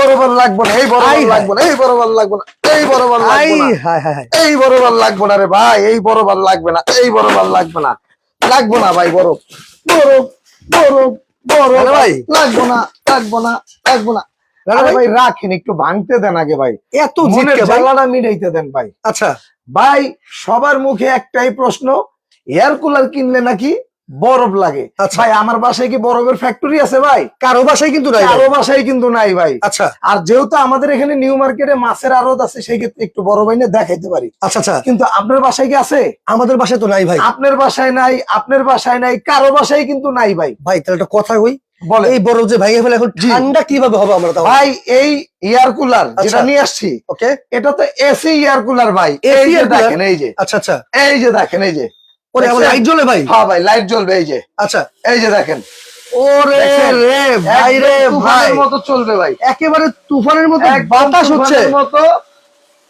বরাবর লাগবে না এই বরাবর লাগবে না এই বরাবর লাগবে না এই বরাবর না। এই বরাবর লাগবে না রে ভাই এই বরাবর লাগবে না এই বরাবর লাগবে না লাগবে না ভাই বরফ বরফ বরফ বরফ ভাই। লাগবে না লাগবে না লাগবে না আরে আরে ভাই। ভাই রাখেন একটু ভাঙতে দেন আগে ভাই এত মনের জ্বালাটা মিটাইতে দেন ভাই আচ্ছা ভাই সবার মুখে একটাই প্রশ্ন এয়ার কুলার কিনলে নাকি বরফ লাগে। আচ্ছা। ভাই আমার বাসায় কি বরফের ফ্যাক্টরি আছে ভাই? কারও বাসায় কিন্তু নাই কারও বাসায় কিন্তু নাই ভাই। আচ্ছা। আর যেহেতু আমাদের এখানে নিউ মার্কেটে মাছের আড়ত আছে সেই ক্ষেত্রে একটু বড় বাইনে দেখাইতে পারি। আচ্ছা আচ্ছা। কিন্তু আপনার বাসায় কি আছে? আমাদের বাসায় তো নাই ভাই। আপনার বাসায় নাই আপনার বাসায় নাই কারও বাসায় কিন্তু নাই ভাই। ভাই তাহলে একটা কথা কই? বলে এই বরফ যে ভাঙে ফেলে এখন ঠান্ডা কীভাবে হবে আমরা ভাই এই এয়ার কুলার যেটা আচ্ছা। নিয়ে আসছি ওকে এটা তো এসি এয়ার কুলার ভাই। এই যে দেখেন এই যে। আচ্ছা আচ্ছা। এই যে দেখেন এই যে। ওরে লাইট জ্বলে ভাই। হ্যাঁ ভাই লাইট জ্বলবে এই যে। আচ্ছা। এই যে দেখেন। ওরে? রে ভাই রে ভাই। তুফানের মতো চলবে ভাই। একেবারে তুফানের মতো বাতাস হচ্ছে। মতো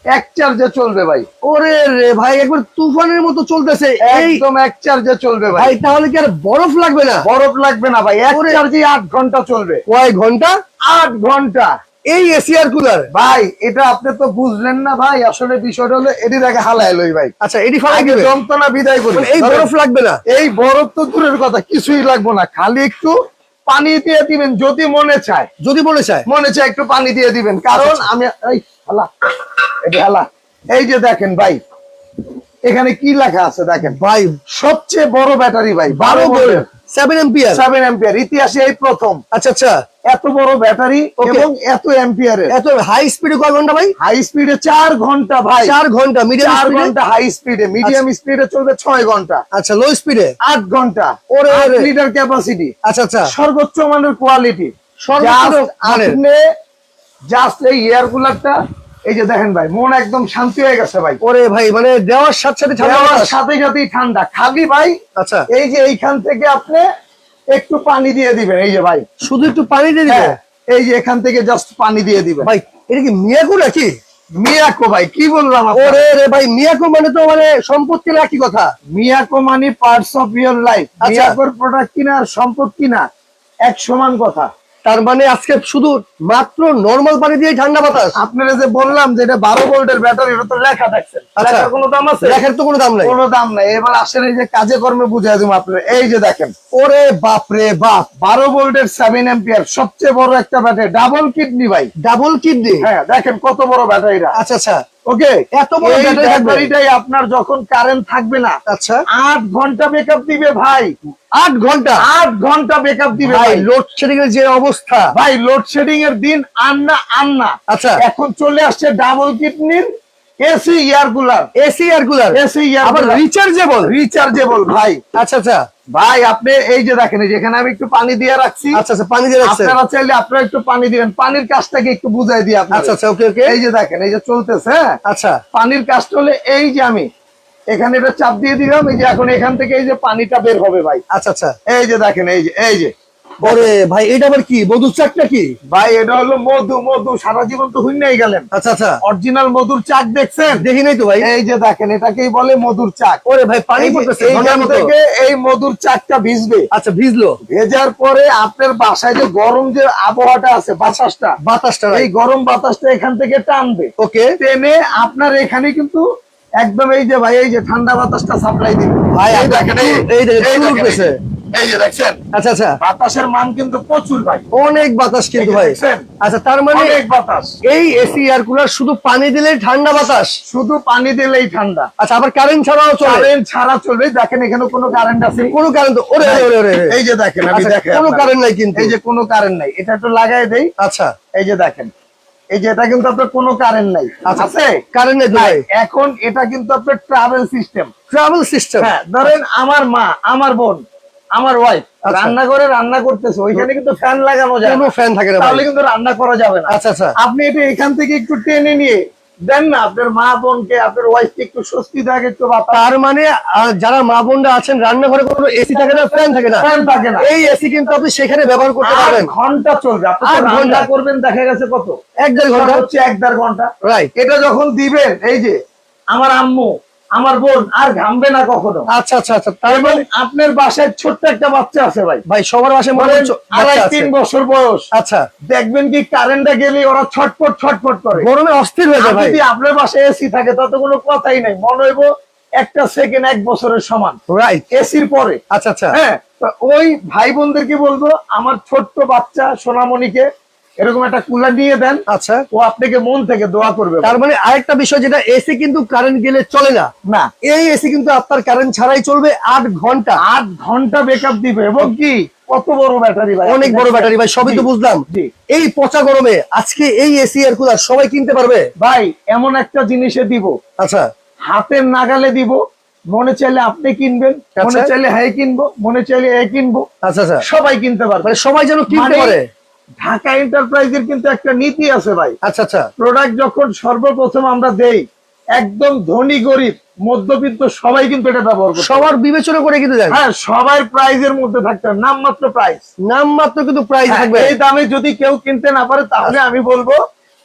এক চার্জে চলবে ভাই। ওরে রে ভাই একবার তুফানের মতো চলতেছে। একদম এক চার্জে চলবে ভাই। তাহলে কি আর বরফ লাগবে না? বরফ লাগবে না ভাই। এক। চার্জে আট ঘণ্টা চলবে। কয় ঘণ্টা? আট ঘণ্টা। এই এশিয়ার কুলার। ভাই এটা আপনি তো বুঝলেন না ভাই আসলে বিষয়টা হলো এটি দেখে হালাই লই ভাই। আচ্ছা এটি ফালাই গেল দিবে। যন্ত্রণা বিদায় করি। মানে এই বরফ লাগবে না। এই বরফ তো দূরের কথা কিছুই লাগবে না। খালি একটু পানি দিয়ে দিবেন যদি মনে চায়। যদি মনে চায়। মনে চায় একটু পানি দিয়ে দিবেন। কারণ আমি এই হালা। এটা হালা। এই যে দেখেন ভাই এখানে কি লেখা আছে দেখেন? ভাই সবচেয়ে বড় ব্যাটারি ভাই বারো সেভেন এম্পিয়ার সেভেন এম্পিয়ার ইতিহাসে এই প্রথম। আচ্ছা আচ্ছা। এত বড় ব্যাটারি এবং এত এম্পিয়ারের এত হাই স্পিডে কয় ঘণ্টা ভাই? হাই স্পিডে চার ঘণ্টা ভাই। চার ঘণ্টা মিডিয়াম চার ঘণ্টা হাই স্পিডে মিডিয়াম স্পিডে চলবে ছয় ঘণ্টা। আচ্ছা লো স্পিডে আট ঘণ্টা। ওরে, লিটার ক্যাপাসিটি আচ্ছা আচ্ছা। সর্বোচ্চ মানের কোয়ালিটি সর্বোচ্চ আপনি জাস্ট এই এয়ার কুলারটা এই যে দেখেন ভাই মন একদম শান্তি হয়ে গেছে ভাই। ওরে ভাই মানে দেওয়ার সাথে সাথে দেওয়ার সাথে সাথেই ঠান্ডা। খালি ভাই আচ্ছা। এই যে এইখান থেকে আপনি একটু পানি দিয়ে দিবেন এই যে ভাই। শুধু একটু পানি দিয়ে দিবে হ্যাঁ, এই যে এখান থেকে জাস্ট পানি দিয়ে দিবেন। ভাই এটা কি মিয়াকো নাকি? মিয়াকো ভাই কি বললাম? ওরে রে ভাই মিয়াকো মানে তো মানে সম্পত্তি না কি কথা? মিয়াকো মানে পার্টস অফ ইয়োর লাইফ। মিয়াকোর প্রোডাক্ট কিনা আর সম্পদ কিনা এক সমান কথা। তার মানে আজকে শুধু মাত্র নরমাল পানি দিয়ে ঠান্ডা বাতাস? আপনারা যে বললাম যে এটা বারো ভোল্টের ব্যাটারি এটা তো লেখা দেখছেন আচ্ছা। লেখার কোনো দাম আছে? লেখার তো কোনো দাম নাই। কোনো দাম নাই। এবার আসেন এই যে কাজে কর্মে বুঝাই দিব আপনারা এই যে দেখেন ওরে বাপ রে বাপ বারো ভোল্টের সেভেন এম্পিয়ার সবচেয়ে বড় একটা ব্যাটারি ডাবল কিডনি ভাই। ডাবল কিডনি হ্যাঁ দেখেন কত বড় ব্যাটারিটা। আচ্ছা আচ্ছা। ওকে এত বড়? ব্যাটারিটাই আপনার যখন কারেন্ট থাকবে না আচ্ছা। আট ঘণ্টা মেকআপ দিবে ভাই। আট ঘণ্টা? আট ঘণ্টা মেকআপ দিবে ভাই ভাই। লোডশেডিং এর যে অবস্থা। ভাই লোডশেডিং এর দিন আন্না আন্না আচ্ছা। এখন চলে আসছে ডাবল কিডনির এসি ইয়ার কুলার। এসি আর কুলার। এসি ইয়ার আবার রিচার্জেবল রিচার্জেবল ভাই। আচ্ছা আচ্ছা। ভাই আপনি এই যে দেখেন এই যে এখানে আমি একটু পানি দিয়ে রাখছি। আচ্ছা আচ্ছা পানি দিয়ে রাখছেন। আপনারা চাইলে আপনারা একটু পানি দিবেন। পানির কাজটাকে একটু বুঝাই দিই আপনার আচ্ছা আচ্ছা ওকে ওকে এই যে দেখেন এই যে চলতেছে হ্যাঁ? আচ্ছা। পানির কাজটা হলে এই যে আমি এখানে এটা চাপ দিয়ে দিলাম এই যে এখন এখান থেকে এই যে পানিটা বের হবে ভাই। আচ্ছা আচ্ছা। এই যে দেখেন এই যে এই যে। ওরে ভাই এটা আবার কি? মধুর চাকটা কি ভাই এটা হলো মধু মধু সারা জীবন তো হুইনাই গেলেন। আচ্ছা আচ্ছা। অরিজিনাল মধুর চাক দেখছেন? দেখি নাই তো ভাই। এই যে দেখেন এটাকেই বলে মধুর চাক। ওরে ভাই পানি পড়তেছে। থেকে এই মধুর চাকটা ভিজবে। আচ্ছা ভিজলো। ভেজার পরে আপনার বাসায় যে গরম যে আবহাওয়াটা আছে বাতাসটা বাতাসটা এই গরম বাতাসটা এখান থেকে টানবে। ওকে। টেনে আপনার এখানে কিন্তু একদম এই যে ভাই এই যে ঠান্ডা বাতাসটা সাপ্লাই দিবে। ভাই, এই দেখেন এই দেখেন, এই যে দেখছেন আচ্ছা আচ্ছা। বাতাসের মান কিন্তু প্রচুর ভাই। অনেক বাতাস কিন্তু ভাই। আচ্ছা তার মানে অনেক বাতাস। এই এসি এয়ার কুলার শুধু পানি দিলেই ঠান্ডা বাতাস? শুধু পানি দিলেই ঠান্ডা। আচ্ছা আবার কারেন্ট ছাড়াও চলে? কারেন্ট ছাড়া চলবে দেখেন এখানে কোনো কারেন্ট আছে? কোনো কারেন্ট ওরে ওরে ওরে ওরে। এই যে দেখেন আমি দেখেন কোনো কারেন্ট নাই কিন্তু। এই যে কোনো কারেন্ট নাই। এটা একটু লাগাই দেই। আচ্ছা। এই যে দেখেন এই যে এটা কিন্তু আপনার কোনো কারেন্ট নাই। আচ্ছা। আছে? কারেন্ট নাই, এখন এটা কিন্তু আপনার ট্রাভেল সিস্টেম ট্রাভেল সিস্টেম হ্যাঁ ধরেন আমার মা আমার বোন আমার ওয়াইফ আচ্ছা। রান্না করে রান্না করতেছে ওইখানে কিন্তু ফ্যান লাগানো যায় কোনো ফ্যান থাকে না তাহলে কিন্তু রান্না করা যাবে না। আচ্ছা আচ্ছা। আপনি এটা এখান থেকে একটু টেনে নিয়ে দেন না আপনার মা বোনকে আপনার ওয়াইফকে একটু স্বস্তি দেয় একটু তার মানে যারা মা বোনরা আছেন রান্নাঘরে কোনো এসি থাকে না ফ্যান থাকে না? ফ্যান থাকে না। এই এসি কিন্তু আপনি সেখানে ব্যবহার করতে পারবেন ঘণ্টা চলবে। আপনি ঘণ্টা। করবেন দেখা গেছে কত? এক দেড় ঘণ্টা। হচ্ছে এক দেড় ঘণ্টা। রাইট এটা যখন দিবেন এই যে আমার আম্মু আমার বোন আর ঘামবে না কখনো। আচ্ছা আচ্ছা আচ্ছা তার মানে আপনার বাসায় ছোট্ট একটা বাচ্চা আছে ভাই। ভাই সবার বাসায় মনে আড়াই তিন বছর বয়স। আচ্ছা। দেখবেন কি কারেন্টটা গেলে ওরা ছটফট ছটফট করে। গরমে অস্থির হয়ে যায় ভাই। যদি আপনার বাসায় এসি থাকে তত কোনো কথাই নাই। মনে হইব একটা সেকেন্ড এক বছরের সমান। রাইট এসির পরে। আচ্ছা আচ্ছা। হ্যাঁ ওই ভাই বোনদেরকে বলব আমার ছোট্ট বাচ্চা সোনামণিকে এরকম একটা কুলার নিয়ে দেন। আচ্ছা। ও আপনাকে মন থেকে দোয়া করবে। তার মানে আরেকটা বিষয় যেটা এসি কিন্তু কারেন্ট গেলে চলে না। না। এই এসি কিন্তু আপনার কারেন্ট ছাড়াই চলবে আট ঘণ্টা। আট ঘণ্টা বেকআপ দিবে। এবং কি? কত বড় ব্যাটারি ভাই। অনেক বড় ব্যাটারি ভাই সবই তো বুঝলাম। এই পচা গরমে আজকে এই এসি এর কুলার সবাই কিনতে পারবে? ভাই এমন একটা জিনিসে দিব। আচ্ছা। হাতের নাগালে দিব। মনে চাইলে আপনি কিনবেন মনে আচ্ছা। চাইলে হ্যাঁ কিনবো মনে চাইলে এ কিনবো। আচ্ছা আচ্ছা। সবাই কিনতে পারবে। মানে সবাই যেন কিনতে মানে- পারে। ঢাকা এন্টারপ্রাইজের কিন্তু একটা নীতি আছে ভাই। আচ্ছা আচ্ছা। প্রোডাক্ট যখন সর্বপ্রথম আমরা দেই একদম ধনী গরিব মধ্যবিত্ত সবাই কিন্তু এটা ব্যবহার করে সবার বিবেচনা করে কিন্তু হ্যাঁ সবাই প্রাইজের মধ্যে থাকতে হবে, নামমাত্র প্রাইস নাম মাত্র কিন্তু প্রাইস হ্যাঁ, থাকবে। এই দামে যদি কেউ কিনতে না পারে তাহলে আমি বলব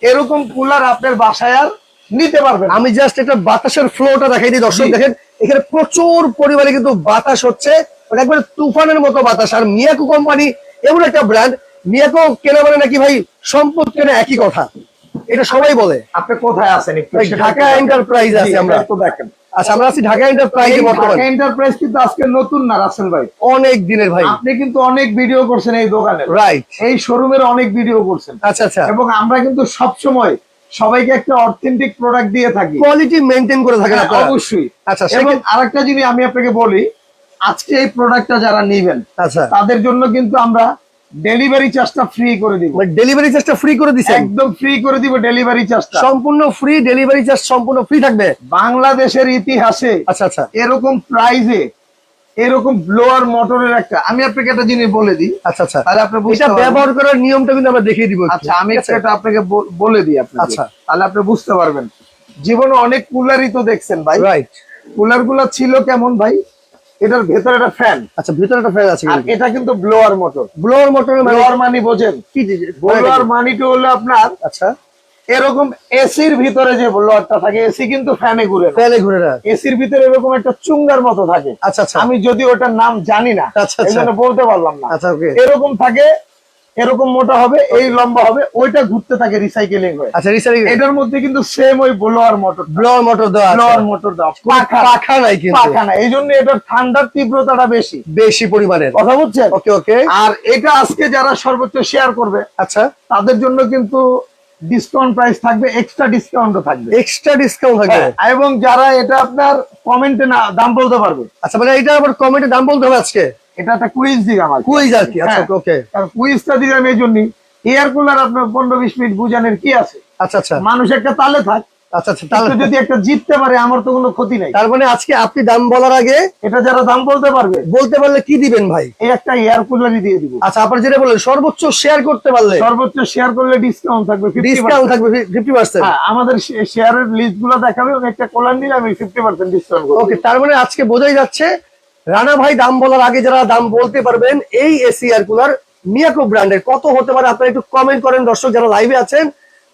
এরকম কুলার আপনার বাসায় আর নিতে পারবেন আমি জাস্ট একটা বাতাসের ফ্লোটা দেখাই দিই দর্শক দেখেন এখানে প্রচুর পরিমাণে কিন্তু বাতাস হচ্ছে। মানে একবারে তুফানের মতো বাতাস। আর মিয়াকো কোম্পানি এমন একটা ব্র্যান্ড মিয়াকো কেনা মানে নাকি ভাই? সম্পদ কেনা একই কথা? এটা সবাই বলে। আপনি কোথায় আছেন একটু ঢাকা এন্টারপ্রাইজ আছি আমরা। একটু দেখেন। আচ্ছা আমরা আছি ঢাকা এন্টারপ্রাইজে এই ঢাকা এন্টারপ্রাইজ কিন্তু আজকে নতুন না রাসেল ভাই? অনেক দিনের ভাই। আপনি কিন্তু অনেক ভিডিও করছেন এই দোকানে। রাইট এই শোরুমের অনেক ভিডিও করছেন। আচ্ছা আচ্ছা। এবং আমরা কিন্তু সব সময় সবাইকে একটা অথেন্টিক প্রোডাক্ট দিয়ে থাকি। কোয়ালিটি মেনটেন করে থাকেন হ্যাঁ, আপনারা। অবশ্যই। আচ্ছা এবং আরেকটা জিনিস আমি আপনাকে বলি আজকে এই প্রোডাক্টটা যারা নিবেন আচ্ছা। তাদের জন্য কিন্তু আমরা ডেলিভারি চার্জটা ফ্রি করে দিব। ডেলিভারি চার্জটা ফ্রি করে দিচ্ছেন একদম ফ্রি করে দিব ডেলিভারি চার্জটা সম্পূর্ণ ফ্রি ডেলিভারি চার্জ সম্পূর্ণ ফ্রি থাকবে? বাংলাদেশের ইতিহাসে আচ্ছা আচ্ছা। এরকম প্রাইজে এরকম ব্লোয়ার মোটরের একটা আমি আপনাকে একটা জিনিস বলে দিই। আচ্ছা আচ্ছা। তাহলে আপনি এটা ব্যবহার করার নিয়মটা কিন্তু আমরা দেখিয়ে দিব। আচ্ছা আমি? এটা আপনাকে বলে দিই আপনাকে। আচ্ছা। তাহলে আপনি বুঝতে পারবেন। জীবনে অনেক কুলারই তো দেখছেন ভাই। রাইট কুলারগুলা ছিল কেমন ভাই? এটার ভেতরে একটা ফ্যান আচ্ছা ভেতরে একটা ফ্যান আছে আর এটা কিন্তু ব্লোয়ার মোটর ব্লোয়ার মোটরের মানে ব্লোয়ার মানি বোঝেন। কি ব্লোয়ার মানিটা হলো আপনার আচ্ছা। এরকম এসির ভিতরে যে ব্লোয়ারটা থাকে এসি কিন্তু ফ্যানে ঘুরে ফ্যানে ঘুরে না। এসির ভিতরে এরকম একটা চুঙ্গার মতো থাকে। আচ্ছা আচ্ছা। আমি যদি ওটার নাম জানি না আচ্ছা, আচ্ছা। বলতে পারলাম না। আচ্ছা এরকম থাকে এরকম মোটা হবে এই লম্বা হবে ওইটা ঘুরতে থাকে রিসাইকেলিং হয়ে। আচ্ছা রিসারি এটার মধ্যে কিন্তু সেম ওই ব্লোয়ার মোটর ব্লোয়ার মোটর দেওয়া ব্লোয়ার মোটর দাও পাখা। পাখা নাই কিন্তু। পাখা না এই জন্য এটার ঠান্ডার তীব্রতাটা বেশি। বেশি পরিমাণের। কথা বুঝছেন? ওকে ওকে। আর এটা আজকে যারা সর্বোচ্চ শেয়ার করবে আচ্ছা। তাদের জন্য কিন্তু ডিসকাউন্ট প্রাইস থাকবে এক্সট্রা ডিসকাউন্টও থাকবে। এক্সট্রা ডিসকাউন্ট থাকবে। হ্যাঁ, এবং যারা এটা আপনার কমেন্টে না দাম বলতে পারবে। আচ্ছা মানে এটা আবার কমেন্টে দাম বলতে হবে আজকে? এটা একটা কুইজ দিক আমার কুইজ আর কি? আচ্ছা হ্যাঁ। ওকে কুইজটা দিলাম এই জন্যই। এয়ার কুলার আপনার পনেরো বিশ মিনিট বুঝানোর কি আছে? আচ্ছা আচ্ছা। মানুষ একটা তালে থাক। আচ্ছা আচ্ছা তাহলে যদি একটা জিততে পারে আমার তো কোনো ক্ষতি নাই। তার মানে আজকে আপনি দাম বলার আগে এটা যারা দাম বলতে পারবে বলতে পারলে কি দিবেন ভাই? এই একটা এয়ার কুলারই দিয়ে দিব। আচ্ছা যেটা বললেন সর্বোচ্চ শেয়ার করতে পারলে? সর্বোচ্চ শেয়ার করলে ডিসকাউন্ট থাকবে ডিসকাউন্ট হ্যাঁ আমাদের শেয়ারের লিস্টগুলো দেখাবে একটা কলার নিলে আমি ফিফটি পার্সেন্ট ডিসকাউন্ট করব। ওকে তার মানে আজকে বোঝাই যাচ্ছে রানা ভাই দাম বলার আগে যারা দাম বলতে পারবেন এই এসি এয়ার কুলার মিয়াকো ব্র্যান্ডের কত হতে পারে আপনারা একটু কমেন্ট করেন দর্শক যারা লাইভে আছেন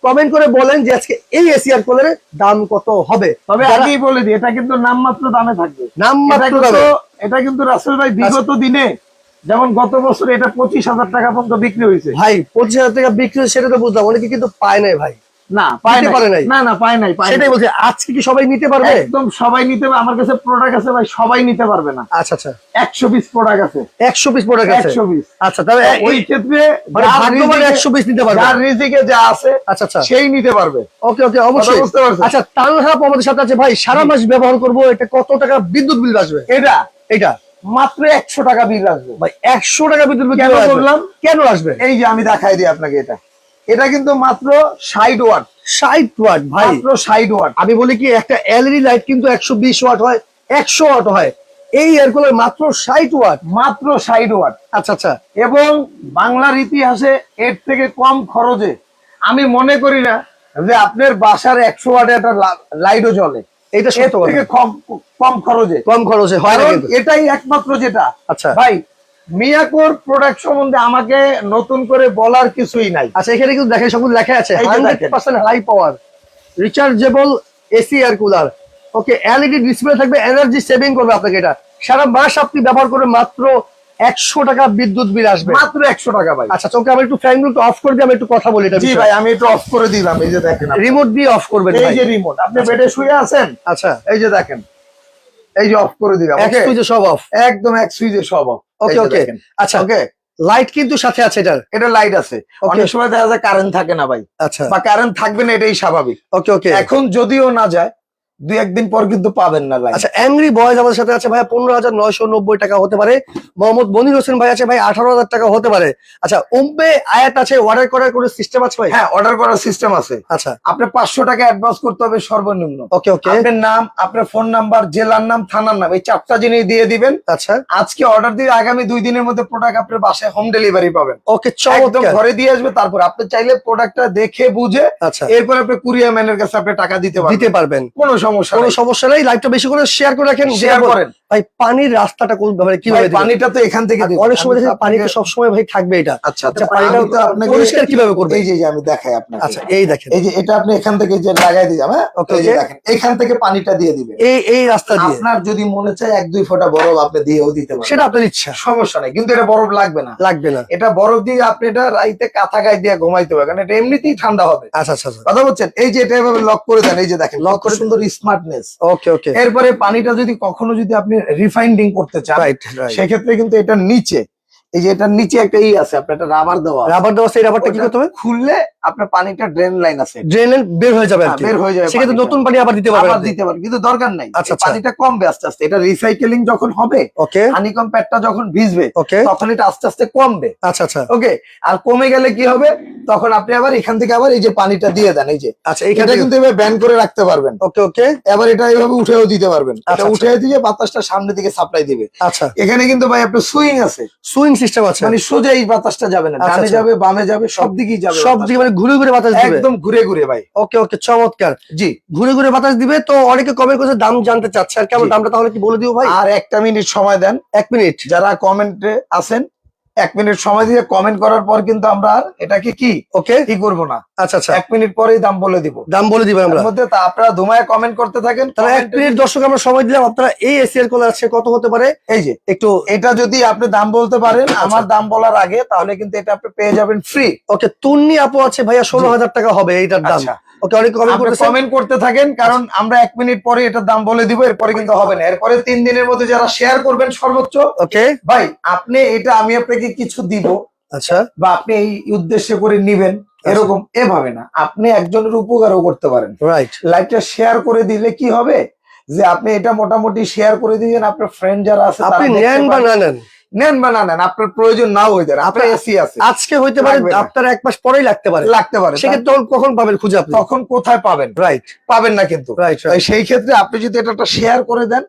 কমেন্ট করে বলেন যে আজকে এই এসি এয়ার কুলারের দাম কত হবে। তবে আগেই বলে দিই এটা কিন্তু নামমাত্র দামে থাকবে। নাম এটা মাত্র কিন্তু দামে। এটা কিন্তু রাসেল ভাই বিগত দিনে যেমন গত বছর এটা পঁচিশ হাজার টাকা পর্যন্ত বিক্রি হয়েছে। ভাই পঁচিশ হাজার টাকা বিক্রি সেটা তো বুঝলাম অনেকে কিন্তু পায় নাই ভাই। না নাই। পারে নাই। না না পায় নাই পায় সেটাই নাই। বলছে আজকে কি সবাই নিতে পারবে? একদম সবাই নিতে পারবে আমার কাছে প্রোডাক্ট আছে ভাই সবাই নিতে পারবে না। আচ্ছা আচ্ছা। একশো পিস প্রোডাক্ট আছে। একশো পিস প্রোডাক্ট আছে? একশো পিস আচ্ছা তবে ওই ক্ষেত্রে মানে যার ভাগ্যবান রিজিকে- একশো পিস নিতে পারবে। যার রিজিকে যা আছে আচ্ছা আচ্ছা। সেই নিতে পারবে। ওকে ওকে অবশ্যই। বুঝতে? আচ্ছা আমাদের সাথে আছে। ভাই সারা মাস ব্যবহার করব এটা কত টাকা বিদ্যুৎ বিল আসবে? এটা? এটা মাত্র একশো টাকা বিল আসবে। ভাই একশো টাকা বিদ্যুৎ বিল কেন বললাম? কেন আসবে? এই যে আমি দেখাই দিই আপনাকে এটা। এটা কিন্তু মাত্র ষাট ওয়াট। ষাট ওয়াট ভাই। মাত্র ষাট ওয়াট। আমি বলি কি একটা এলইডি লাইট কিন্তু একশো বিশ ওয়াট হয় একশো ওয়াট হয়। এই এয়ার কুলার মাত্র ষাট ওয়াট? মাত্র ষাট ওয়াট। আচ্ছা আচ্ছা। এবং বাংলার ইতিহাসে এর থেকে কম খরচে আমি মনে করি না যে আপনার বাসার একশো ওয়াটে একটা লাইটও জ্বলে। এটা সত্য থেকে কম কম খরচে। কম খরচে হয় এটাই একমাত্র যেটা। আচ্ছা। ভাই মিয়াকোর প্রোডাক্ট সম্বন্ধে আমাকে নতুন করে বলার কিছুই নাই। আচ্ছা এখানে কিন্তু দেখেন সবগুলো লেখা আছে high power rechargeable AC air cooler okay LED display থাকবে এনার্জি সেভিং করবে আপনাকে এটা। সারা মাস আপনি ব্যবহার করে মাত্র একশো টাকা বিদ্যুৎ বিল আসবে। মাত্র একশো টাকা ভাই। আচ্ছা তোকে আমি একটু ফ্যানগুলো অফ করে দিই আমি একটু কথা বলি এটা জি ভাই আমি একটু অফ করে দিলাম এই যে দেখেন রিমোট দিয়ে অফ করবেন এই যে রিমোট আপনি বেডে শুয়ে আছেন? আচ্ছা। এই যে দেখেন এই যে অফ করে দিলাম এক? সুইচে সব অফ একদম এক সুইচে সব অফ ওকে ওকে আচ্ছা। ওকে লাইট কিন্তু সাথে আছে এটার। এটা লাইট আছে. অনেক সময় দেখা যায় কারেন্ট থাকে না ভাই। আচ্ছা। বা কারেন্ট থাকবে না এটাই স্বাভাবিক। ওকে ওকে এখন যদিও না যায় দুই একদিন পর কিন্তু পাবেন না আচ্ছা অ্যাংরি বয়েজ আমাদের সাথে আছে ভাই পনেরো হাজার নয়শো নব্বই টাকা হতে পারে। মোহাম্মদ মনির হোসেন ভাই আছে ভাই আঠারো হাজার টাকা হতে পারে। আচ্ছা উম্বে আয়াত আছে অর্ডার করার কোনো সিস্টেম আছে ভাই? হ্যাঁ অর্ডার করার সিস্টেম আছে। আচ্ছা। আপনি পাঁচশো টাকা অ্যাডভান্স করতে হবে সর্বনিম্ন। ওকে ওকে। আপনার নাম আপনার ফোন নাম্বার জেলার নাম থানার নাম এই চারটা জিনিস দিয়ে দিবেন। আচ্ছা। আজকে অর্ডার দিয়ে আগামী দুই দিনের মধ্যে প্রোডাক্ট আপনার বাসায় হোম ডেলিভারি পাবেন। ওকে একদম ঘরে দিয়ে আসবে তারপর আপনি চাইলে প্রোডাক্টটা দেখে বুঝে আচ্ছা। এরপর আপনি কুরিয়ার ম্যানের কাছে আপনি টাকা দিতে দিতে পারবেন পারবেন। কোনো সমস্যা কোনো সমস্যা নেই লাইভটা বেশি করে শেয়ার করে রাখেন। শেয়ার করেন। ভাই পানির রাস্তাটা কোন কীভাবে পানিটা তো এখান থেকে অনেক সময় আমি তো দেখি পানিতে আপনাকে- সবসময় ভাই থাকবে এটা। আচ্ছা আচ্ছা, আচ্ছা পানিটা তো আপনাকে পরিষ্কার কীভাবে? এই যে আমি দেখাই আপনাকে। আচ্ছা এই দেখেন। এই যে এটা আপনি এখান থেকে যে লাগাই দিলাম হ্যাঁ? এই দেখেন এখান থেকে পানিটা দিয়ে দিবেন। এই এই রাস্তা দিয়ে। আপনার যদি মনে চায় এক দুই ফোঁটা বরফ আপনি দিয়েও দিতে পারেন। সেটা আপনার ইচ্ছা। সমস্যা নেই কিন্তু এটা বরফ লাগবে না। লাগবে না। এটা বরফ দিয়ে আপনি এটা রাইতে কাঁথা গায়ে দিয়ে ঘুমাইতে হবে কারণ এটা এমনিতেই ঠান্ডা হবে। আচ্ছা আচ্ছা আচ্ছা। কথা বলছেন? এই যে এটা এভাবে লক করে দেন এই যে দেখেন লক করে সুন্দর স্মার্টনেস ওকে ওকে এরপরে পানিটা যদি কখনো যদি আপনি রিফাইন্ডিং করতে চান সেক্ষেত্রে কিন্তু এটা নিচে। এই যে এটার নিচে একটা ই আছে আপনার একটা রাবার দেওয়া রাবার দেওয়া সেই রাবারটা কি করতে হবে? খুললে আপনার পানিটা ড্রেন লাইন আছে। ড্রেন লাইন বের হয়ে যাবে আর হ্যাঁ, বের হয়ে যাবে সেক্ষেত্রে নতুন পানি আবার দিতে পারবেন আবার দিতে পারেন কিন্তু দরকার নাই। আচ্ছা, আচ্ছা। পানিটা কমবে আস্তে আস্তে। এটা রিসাইকেলিং যখন হবে ওকে। হানিকম প্যাডটা যখন ভিজবে ওকে। তখন এটা আস্তে আস্তে কমবে। আচ্ছা আচ্ছা। ওকে? আর কমে গেলে কি হবে? তখন আপনি আবার এখান থেকে আবার এই যে পানিটা দিয়ে দেন এই যে। আচ্ছা এটা এইখানে কিন্তু এবার ব্যান করে রাখতে পারবেন। ওকে ওকে। এবার এটা এইভাবে উঠেও দিতে পারবেন। এটা আচ্ছা, উঠে দিয়ে বাতাসটা সামনের দিকে সাপ্লাই দিবে। আচ্ছা। এখানে কিন্তু ভাই আপনার সুইং আছে। সুইং সিস্টেম আছে। মানে সোজা এই বাতাসটা যাবে না। আচ্ছা, ডানে আচ্ছা। যাবে বামে যাবে সব দিকেই যাবে সব। দিকে মানে ঘুরে ঘুরে বাতাস দিবে? একদম ঘুরে ঘুরে ভাই। ওকে ওকে চমৎকার। জি। ঘুরে ঘুরে বাতাস দিবে তো অনেকে কমেন্ট করে দাম জানতে চাচ্ছে। আর কেমন দামটা তাহলে কি বলে দিও ভাই? আর একটা মিনিট সময় দেন। এক মিনিট। যারা কমেন্টে আছেন এক মিনিট সময় দিয়ে কমেন্ট করার পর কিন্তু আমরা আর এটাকে কি ওকে কি করব না? আচ্ছা আচ্ছা। এক মিনিট পরেই দাম বলে দিব। দাম বলে দিবেন আমরা। মধ্যে তা আপনারা ধুমায় কমেন্ট করতে থাকেন তাহলে এক মিনিট দর্শক আমরা সময় দিলাম। আপনারা এই এসিআর কলার আছে কত হতে পারে? এই যে একটু এটা যদি আপনি দাম বলতে পারেন আচ্ছা। আমার দাম বলার আগে তাহলে কিন্তু এটা আপনি পেয়ে যাবেন ফ্রি ওকে তুন্নি আপু আছে ভাইয়া ষোলো হাজার টাকা হবে এইটার দাম। আচ্ছা। ওকে অনেক কমেন্ট আপনি কমেন্ট করতে থাকেন কারণ আমরা এক মিনিট পরে এটার দাম বলে দিব এরপরে কিন্তু হবে না। এরপরে তিন দিনের মধ্যে যারা শেয়ার করবেন সর্বোচ্চ ওকে। ভাই আপনি এটা আমি আপনাকে কিছু দিব আচ্ছা। বা আপনি এই উদ্দেশ্যে করে নিবেন এরকম এভাবে না। আপনি একজনের উপকারও করতে পারেন। রাইট লাইভটা শেয়ার করে দিলে কি হবে? যে আপনি এটা মোটামুটি শেয়ার করে দিবেন আপনার ফ্রেন্ড যারা আছে আপনি নেন বা না নেন? নেন বা না নেন আপনার প্রয়োজন নাও হইতে পারে আপনার এসি আছে। আজকে হইতে পারে আপনার এক মাস পরেই লাগতে পারে। লাগতে পারে সেক্ষেত্রে তখন কখন পাবেন খুঁজে আপনি? তখন কোথায় পাবেন? রাইট পাবেন না কিন্তু। রাইট সেই ক্ষেত্রে আপনি যদি এটা একটা শেয়ার করে দেন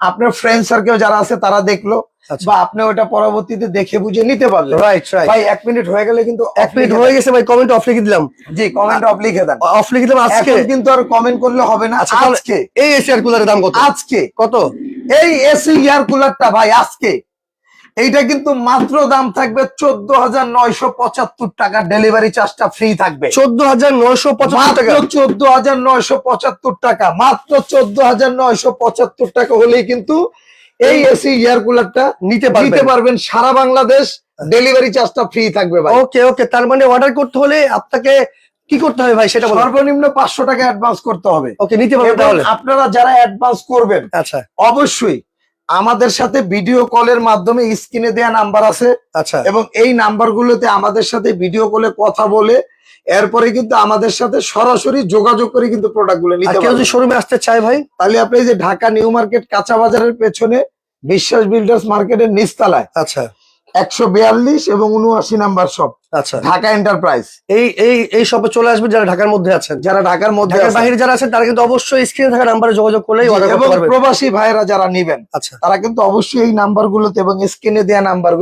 আপনার ফ্রেন্ড সার্কেল যারা আছে তারা দেখল আচ্ছা। বা আপনি ওটা পরবর্তীতে দেখে বুঝে নিতে পারলেন। রাইট রাইট ভাই এক মিনিট হয়ে গেলে কিন্তু এক মিনিট হয়ে গেছে ভাই কমেন্ট অফ লিখে দিলাম। জি কমেন্ট অফ লিখে দেন। অফ লিখে দিলাম আজকে। কিন্তু আর কমেন্ট করলে হবে না। আচ্ছা, আজকে। এই এসিআর কুলারের দাম কত? আজকে। কত? এই এসি এয়ার কুলারটা ভাই আজকে। এইটা কিন্তু মাত্র দাম থাকবে চোদ্দ হাজার নয়শো পঁচাত্তর টাকা। ডেলিভারি চার্জটা ফ্রি থাকবে। চোদ্দ হাজার নয়শো পঁচাত্তর টাকা। চোদ্দ হাজার নয়শো পঁচাত্তর টাকা। মাত্র চোদ্দ হাজার নয়শো পঁচাত্তর টাকা হলেই কিন্তু এই এসি এয়ার কুলারটা নিতে নিতে পারবেন। সারা বাংলাদেশ ডেলিভারি চার্জটা ফ্রি থাকবে ভাই। ওকে ওকে তার মানে অর্ডার করতে হলে আপনাকে কি করতে হবে ভাই সেটা সর্বনিম্ন পাঁচশো টাকা অ্যাডভান্স করতে হবে। ওকে নিতে পারবেন তাহলে। আপনারা যারা অ্যাডভান্স করবেন আচ্ছা। অবশ্যই আমাদের সাথে ভিডিও কলের মাধ্যমে স্ক্রিনে দেয়া নাম্বার আছে। আচ্ছা। এবং এই নাম্বার গুলোতে আমাদের সাথে ভিডিও কলে কথা বলে এরপরে কিন্তু আমাদের সাথে সরাসরি যোগাযোগ করে কিন্তু প্রোডাক্টগুলো আর নিতে কেউ যদি শোরুমে আসতে চায় ভাই? তাহলে আপনি যে ঢাকা নিউ মার্কেট কাঁচা বাজারের পেছনে বিশ্বাস বিল্ডার্স মার্কেটের নিচতলায় আচ্ছা। একশো বিয়াল্লিশ এবং উনআশি নাম্বার শপ আচ্ছা। ঢাকা এন্টারপ্রাইজ এই এই এই শপে চলে আসবেন যারা ঢাকার মধ্যে আছেন। যারা ঢাকার মধ্যে বাইরে যারা আছেন তারা কিন্তু অবশ্যই স্ক্রিনে থাকা নাম্বারে যোগাযোগ এবং পারবেন প্রবাসী ভাইরা যারা নিবেন আচ্ছা। তারা কিন্তু অবশ্যই এই নাম্বারগুলোতে এবং স্ক্রিনে দেওয়া নাম্বার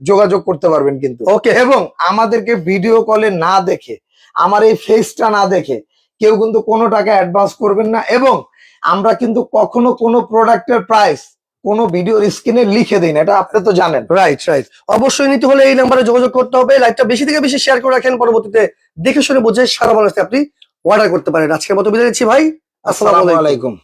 যোগাযোগ করতে পারবেন কিন্তু। ওকে এবং আমাদেরকে ভিডিও কলে না দেখে আমার এই ফেসটা না দেখে কেউ কিন্তু কোনো টাকা অ্যাডভান্স করবেন না। এবং আমরা কিন্তু কখনো কোনো প্রোডাক্টের প্রাইস কোনো ভিডিওর স্ক্রিনে লিখে দিন এটা আপনি তো জানেন। রাইট রাইট অবশ্যই নিতে হলে এই নাম্বারে যোগাযোগ করতে হবে। লাইভটা বেশি থেকে বেশি শেয়ার করে রাখেন। পরবর্তীতে দেখে শুনে বুঝে সারা বাংলাদেশে আপনি অর্ডার করতে পারেন। আজকের মতো বিদায় দিচ্ছি ভাই। আসসালামু আলাইকুম।